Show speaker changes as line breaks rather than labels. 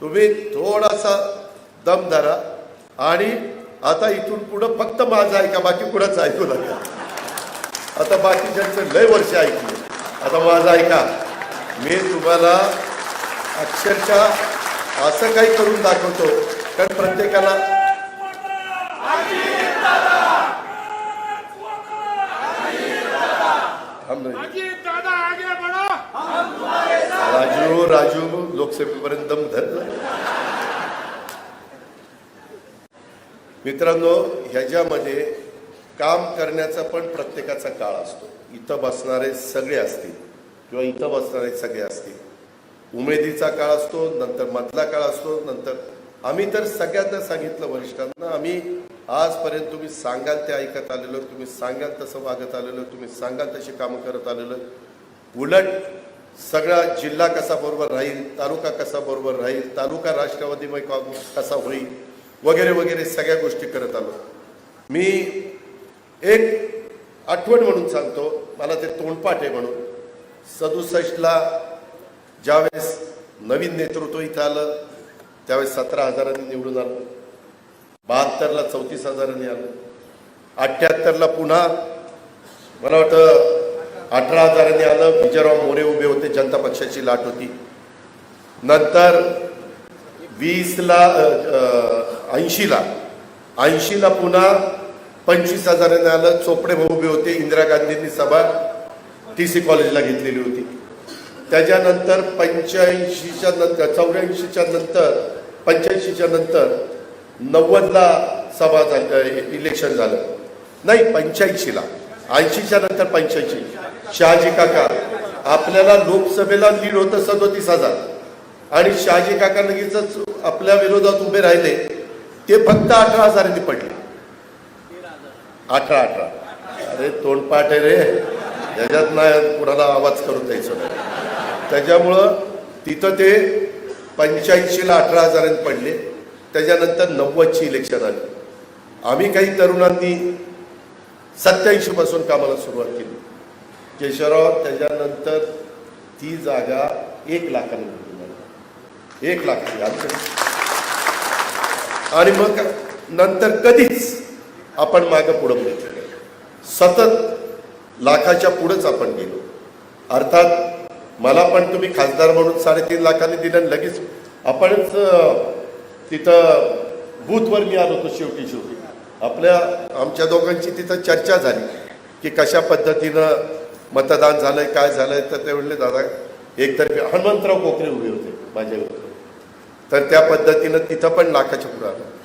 तुम्ही थोडासा दम धरा आणि आता इथून पुढं फक्त माझं ऐका बाकी कुणाचं ऐकू नका. आता बाकीच्यांचं लय वर्ष ऐकले. आता माझं ऐका. मी तुम्हाला अक्षरशः असं काही करून दाखवतो कारण प्रत्येकाला थांब रे.
अजीत दादा आगे बढ़ो
राजू राजू लोकसभेपर्यंत दम धर मित्रांनो ह्याच्यामध्ये काम करण्याचा पण प्रत्येकाचा काळ असतो. इथं बसणारे सगळे असतील किंवा इथं बसणारे सगळे असतील. उमेदीचा काळ असतो नंतर मधला काळ असतो नंतर आम्ही तर सगळ्यांना सांगितलं वरिष्ठांना आम्ही आजपर्यंत तुम्ही सांगाल ते ऐकत आलेलो तुम्ही सांगाल तसं वागत आलेलो तुम्ही सांगाल तशी कामं करत आलेलो. उलट सगळा जिल्हा कसा बरोबर राहील तालुका कसा बरोबर राहील तालुका राष्ट्रवादीमय काँग्रेस कसा होईल वगैरे वगैरे सगळ्या गोष्टी करत आलो. मी एक आठवण म्हणून सांगतो मला ते तोंडपाठ आहे म्हणून. सदुसष्टला ज्यावेळेस नवीन नेतृत्व इथं आलं त्यावेळेस सतरा हजारांनी निवडून आलं. बहात्तरला चौतीस हजारांनी आलं. अठ्ठ्याहत्तरला पुन्हा मला वाटतं अठरा हजारांनी आलं विजयराव मोरे उभे होते जनता पक्षाची लाट होती. नंतर वीसला ऐंशीला ऐंशीला पुन्हा पंचवीस हजारांनी आलं चोपडे भाऊ उभे होते इंदिरा गांधींनी सभा टी सी कॉलेजला घेतलेली होती. त्याच्यानंतर पंच्याऐंशीच्या नंतर चौऱ्याऐंशीच्या नंतर पंच्याऐंशीच्या नंतर नव्वदला सभा झाली इलेक्शन झालं. नाही पंच्याऐंशीला. ऐंशीच्या नंतर पंच्याऐंशी. शहाजी काका आपल्याला लोकसभेला लीड होतं सदोतीस हजार. आणि शहाजी काका लगेच आपल्या विरोधात उभे राहिले. ते फक्त अठरा हजारांनी पडले. अठरा अठरा. अरे तोंडपाठ आहे रे. त्याच्यात नाही कुणाला आवाज करून द्यायचं. नाही त्याच्यामुळं तिथं ते पंच्याऐंशीला अठरा हजारांनी पडले. त्याच्यानंतर नव्वदची इलेक्शन आली. आम्ही काही तरुणांनी सत्याऐंशीपासून कामाला सुरुवात केली. केशवराव त्याच्यानंतर ती जागा एक लाखाने एक लाख आमच्या आणि मग नंतर कधीच आपण मागं पुढं बोलतो सतत लाखाच्या पुढंच आपण गेलो. अर्थात मला पण तुम्ही खासदार म्हणून साडेतीन लाखांनी दिलं आणि लगेच आपणच तिथं बूथवर मी आलो होतो शेवटी शेवटी आपल्या आमच्या दोघांची तिथं चर्चा झाली की कशा पद्धतीनं मतदान झालंय काय झालंय तर ते म्हणले दादा एकतर्फे हनुमंतराव कोकरे उभे होते माझ्या तर त्या पद्धतीनं तिथं पण नाकाच्या पुढं आलं.